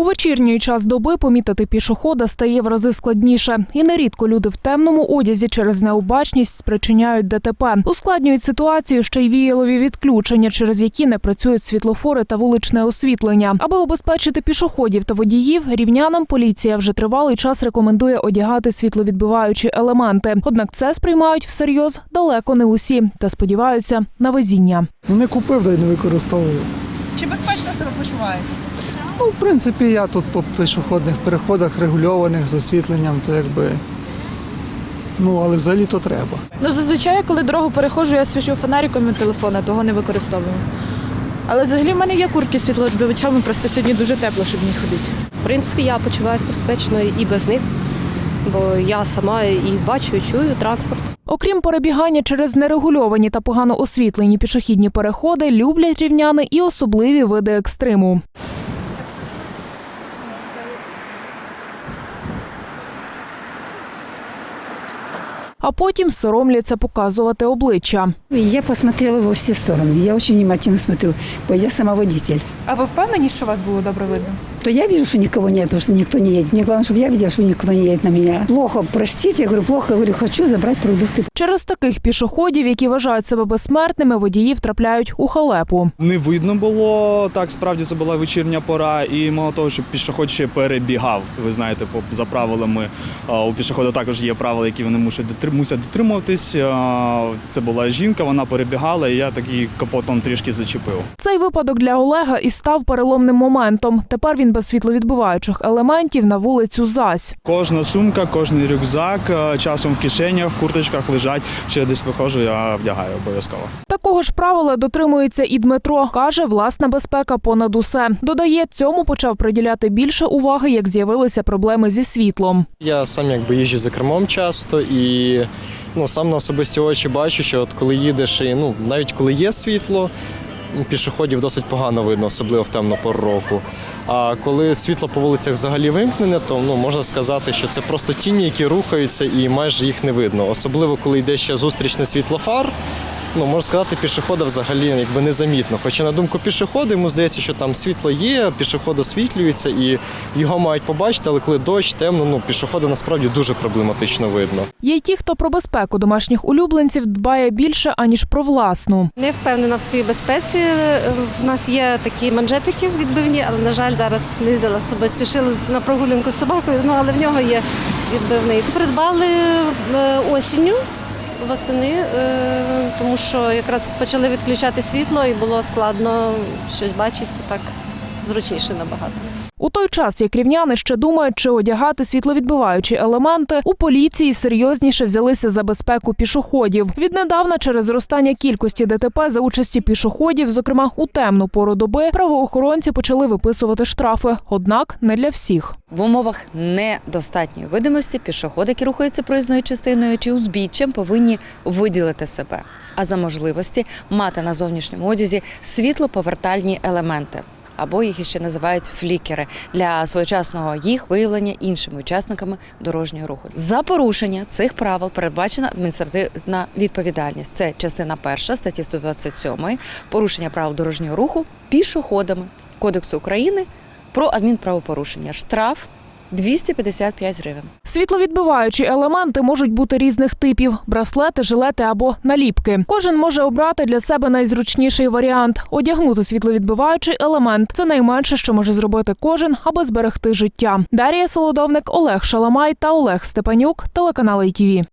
У вечірній час доби помітити пішохода стає в рази складніше, і нерідко люди в темному одязі через необачність спричиняють ДТП. Ускладнюють ситуацію ще й віялові відключення, через які не працюють світлофори та вуличне освітлення. Аби обезпечити пішоходів та водіїв, рівнянам поліція вже тривалий час рекомендує одягати світловідбиваючі елементи. Однак це сприймають всерйоз далеко не усі та сподіваються на везіння. Ну, Не купив, да й не використовую. Чи безпечно себе почуваєте? Ну, в принципі, я тут по пішохідних переходах регульованих з освітленням, то якби. Ну, але взагалі то треба. Ну, зазвичай, коли дорогу переходжу, я свічу фонариком від телефона, того не використовую. Але взагалі в мене є куртки з світловідбивачами, просто сьогодні дуже тепло, щоб в ній ходити. В принципі, я почуваюся безпечно і без них, бо я сама і бачу, і чую транспорт. Окрім перебігання через нерегульовані та погано освітлені пішохідні переходи, люблять рівняни і особливі види екстриму. А потім соромляться показувати обличчя. Я посмотрела во всі сторони. Я дуже внимательно смотрю. бо Я сама водитель. А ви впевнені, що вас було добре видно? То я вижу, что никого нет, что никто не едет. Мне главное, чтобы я видела, что никто не едет на меня. Плохо, простите, я говорю, плохо, я говорю, хочу забрать продукты. Через таких пішоходів, які вважають себе безсмертними, водіїв трапляють у халепу. Не видно було так. Справді це була вечірня пора, і мало того, що пішоход ще перебігав. Ви знаєте, по за правилами у пішохода також є правила, які вони мусять дотр- мусять дотримуватись. Це була жінка, вона перебігала, і я такий капотом трішки зачепив. Цей випадок для Олега і став переломним моментом. Тепер він без світловідбиваючих елементів на вулицю зась. Кожна сумка, кожний рюкзак часом в кишенях, в курточках лежать. Чи я десь виходжу, я вдягаю обов'язково. Такого ж правила дотримується і Дмитро. Каже, власна безпека понад усе. Додає, цьому почав приділяти більше уваги, як з'явилися проблеми зі світлом. Я сам якби їжджу за кермом часто і ну, сам на особисті очі бачу, що от коли їдеш, і ну, навіть коли є світло, пішоходів досить погано видно, особливо в темну пору року. А коли світло по вулицях взагалі вимкнене, то ну, можна сказати, що це просто тіні, які рухаються і майже їх не видно. Особливо, коли йде ще зустрічне світло фар. Ну, можна сказати, пішохода взагалі якби незамітно. Хоча на думку пішохода, йому здається, що там світло є, пішоход освітлюється і його мають побачити, але коли дощ, темно, ну пішохода насправді дуже проблематично видно. Є й ті, хто про безпеку домашніх улюбленців дбає більше аніж про власну. Не впевнена в своїй безпеці. В нас є такі манжетики відбивні, але на жаль, зараз не взяла з собою. Спішила на прогулянку з собакою. Ну але в нього є відбивний. Придбали е, осінню. Восени, е, тому що якраз почали відключати світло і було складно щось бачити, так зручніше набагато. У той час, як рівняни ще думають, чи одягати світловідбиваючі елементи, у поліції серйозніше взялися за безпеку пішоходів. Віднедавна, через зростання кількості ДТП за участі пішоходів, зокрема у темну пору доби, правоохоронці почали виписувати штрафи, однак не для всіх. В умовах недостатньої видимості пішоходи, які рухаються проїзною частиною чи узбіччям, повинні виділити себе, а за можливості мати на зовнішньому одязі світлоповертальні елементи. Або їх ще називають флікери для своєчасного їх виявлення іншими учасниками дорожнього руху. За порушення цих правил передбачена адміністративна відповідальність. Це частина перша статті 127 порушення правил дорожнього руху пішоходами Кодексу України про адмінправопорушення. Штраф 255 гривень. Світловідбиваючі елементи можуть бути різних типів: браслети, жилети або наліпки. Кожен може обрати для себе найзручніший варіант одягнути світловідбиваючий елемент. Це найменше, що може зробити кожен, аби зберегти життя. Дарія Солодовник, Олег Шаламай та Олег Степанюк, телеканал ITV.